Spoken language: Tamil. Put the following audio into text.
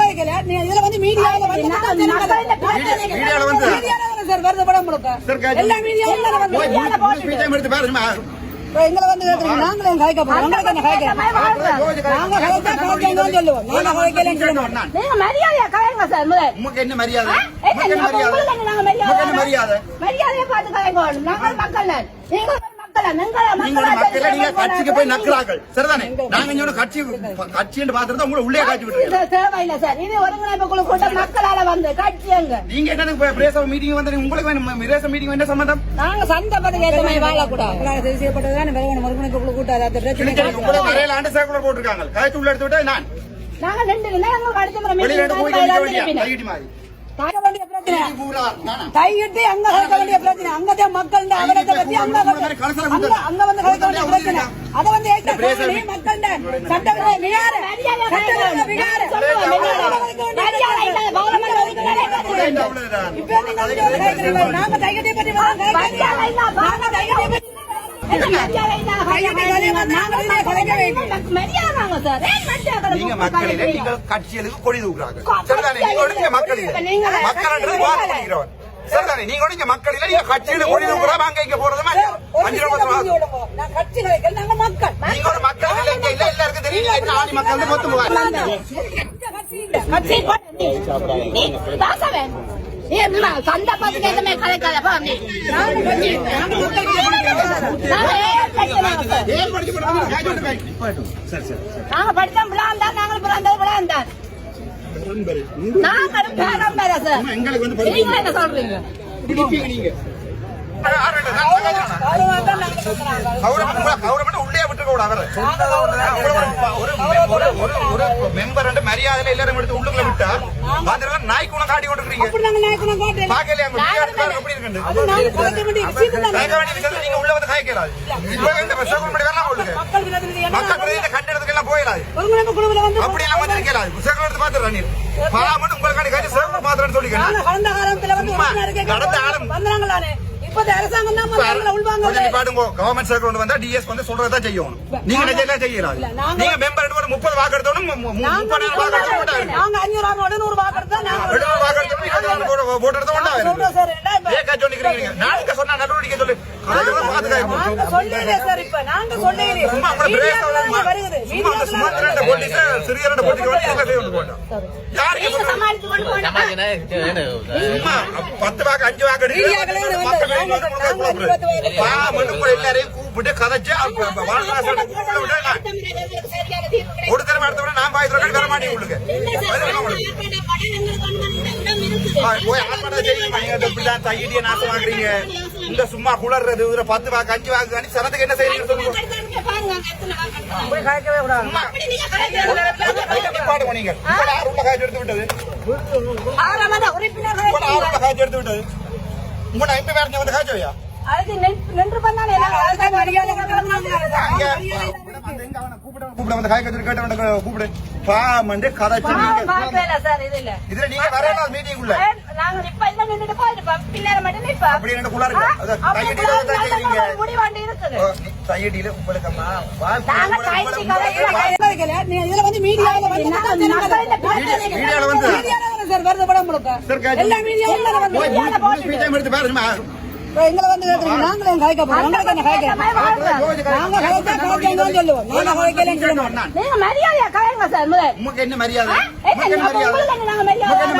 இதுல வந்து மீடியாவுல வந்து. மீடியால வந்து மீடியால தானே சார் வருது படம் கேட்டு- எல்லா மீடியாவும் தானே வந்து எங்களை வந்து கேக்குறீங்க. போறோம். உங்களுக்கு என்ன? நாங்க சொல்லுவோம். நாங்க. நீங்க மரியாதையா கலைங்க சார் முதல் உமக்கு என்ன மரியாதை? என்ன, உமக்கு என்ன அப்ப மரியாதை நாங்க மரியாதையை பார்த்து கலைங்க நாங்கள் மக்கள் நீங்க நீங்க நீங்க கட்சிக்கு போய் நக்குறார்கள் சரிதானே? நாங்க இங்க கட்சி கட்சி என்று பாத்துட்டு உங்களை உள்ளே காட்சி விட்டுருக்கோம் இது தேவையில்லை சார். இது ஒருங்கிணைப்பு குழு கூட்டம் மக்களால வந்து கட்சி எங்க? நீங்க என்ன பிரேச மீட்டிங் வந்து உங்களுக்கு பிரேச மீட்டிங் என்ன சம்பந்தம் நாங்க சந்தப்பட்டு ஏற்ற மாதிரி வாழக்கூடாது. செய்யப்பட்டதுதான்? ஒருங்கிணைப்பு குழு கூட்டாது. அந்த பிரச்சனை கிழிச்சடி உங்களை வரையில ஆண்டு சேர்க்குள்ள போட்டிருக்காங்க. காய்ச்சி உள்ள எடுத்து விட்டு நான்? நாங்க ரெண்டு அடுத்த முறை கையில வேண்டிய பிரச்சனை. கையிட்டு அங்க கலைக்க வேண்டிய பிரச்சனை. அங்கதான் மக்கள் அவரத்தை பத்தி அங்க அங்க வந்து கலைக்க வேண்டிய பிரச்சனை. அதை வந்து மக்கள் சட்டவிரோத விகார. சட்டவிரோத விகார. இப்ப நீங்க. நாங்க தைக்கத்தை பத்தி நாங்க வாங்க மக்களில நீங்கள் கட்சிகளுக்கு கொடி தூக்குறாங்க. சரிதானே? நீங்க மக்களில. மக்கள் வாக்கு பண்ணிக்கிறவன் சரிதானே? நீங்க கட்சியில கொடி தூக்குறா அங்க இங்க போறது அஞ்சு நாங்க மக்கள். நீங்க ஒரு மக்கள் இல்ல இங்க இல்ல எல்லாருக்கும் தெரியும் என்ன ஆணி மக்கள் வந்து மொத்தம் என்ன சண்டை பார்த்து கேட்டமே கலைக்காத போ நீ நாங்க கட்சி இல்ல. நாங்க மக்களுக்கு கொடுக்கிறோம். நாங்க ஏன் கட்சினாங்க சார் ஏன் படிக்க போறாங்க காய்ச்சி விட்டு காய்ச்சி. சரி சரி நாங்க படிச்சா விழாந்தான் நாங்கள் பிறந்தது விழாந்தான் நாங்களும் பேரம் பேர சார் நீங்க என்ன சொல்றீங்க ஒரு மெம்பர் மரியாதையில எல்லாரும் எடுத்து உள்ளுக்குள்ள விட்டா பாத்துருக்க நாய்க்கு உனக்கு காட்டி கொண்டிருக்கீங்க அப்படி நாங்க. பாக்கலையா? எப்படி இருக்கு உள்ள வந்து உங்களுக்கு மக்கள் பிரதிநிதி கண்டெடுத்துக்கு எல்லாம் போயிடாது அப்படி எல்லாம் வந்து இருக்கலாது சேகம் எடுத்து பாத்துறா நீ. பாலாமட்டு உங்களுக்கான காட்டி சேகம் பாத்துறேன்னு கடந்த காலம். இப்போதைய அரசாங்கம் தான் உள்வாங்க நிப்பாட்டுங்க கவர்மெண்ட் சேகம் கொண்டு வந்தா டிஎஸ் வந்து சொல்றதா செய்யணும் நீங்க நிஜம் இல்ல, நாங்க- மெம்பர் ஒரு முப்பது வாக்கு எடுத்தோம் முப்பது வாக்கு எடுத்து போட்டாங்க நாங்க அஞ்சூறு ரூபா நூறு வாக்கு எடுத்தா நாங்க எழுபது வாக்கு எடுத்து ஏக்கா சொல்லிக்கிறீங்க நாளைக்கு சொன்னா நடவடிக்கை சொல்லு? சமாளித்து கொண்டு பத்து வாக்கு அஞ்சு வாக்கு எல்லாரையும் கூப்பிட்டு கதைச்சு கூப்பிட விட்டா நான் சரியான தீர்வு ஒரு தடவை அடுத்த தடவை நான் பாய் தடவை வர மாட்டேன் உங்களுக்கு போய் ஆர்ப்பாட்டம் செய்யுங்க தையிட்டிய நாசம் வாங்குறீங்க இந்த சும்மா குளர்றது இதுல பத்து வாக்கு அஞ்சு வாக்கு சனத்துக்கு என்ன சொல்லுங்க போய் கூடாது நீங்க உள்ள காய்ச்சி எடுத்து விட்டது ஆறாமத உள்ள காய்ச்சி எடுத்து விட்டது வந்து நின்று- பண்ணாலே கூப்பிட வந்து காய் கேட்ட கூப்பிடு பாமண்டு கதைச்சு இதுல நீங்க வரலாம் மீட்டிங் உள்ள நாங்க இப்ப போயிருப்போம் மட்டும் அப்படி குள்ள இருக்கு முடிவாண்டி இருக்குது கையடியில உங்களுக்கு இதுல வந்து. மீடியால வந்து சார் வருது படம் காய்ச்சி எல்லா மீடியாவும் எடுத்து பாருமா எங்களை வந்து கேக்குறீங்க. நாங்களும் எங்க காய்க்க போறோம். உங்களுக்கு என்ன? நாங்க சொல்லுவோம். நாங்க. நீங்க மரியாதையா கலைங்க சார் மரியாதை? என்ன உங்களுக்கு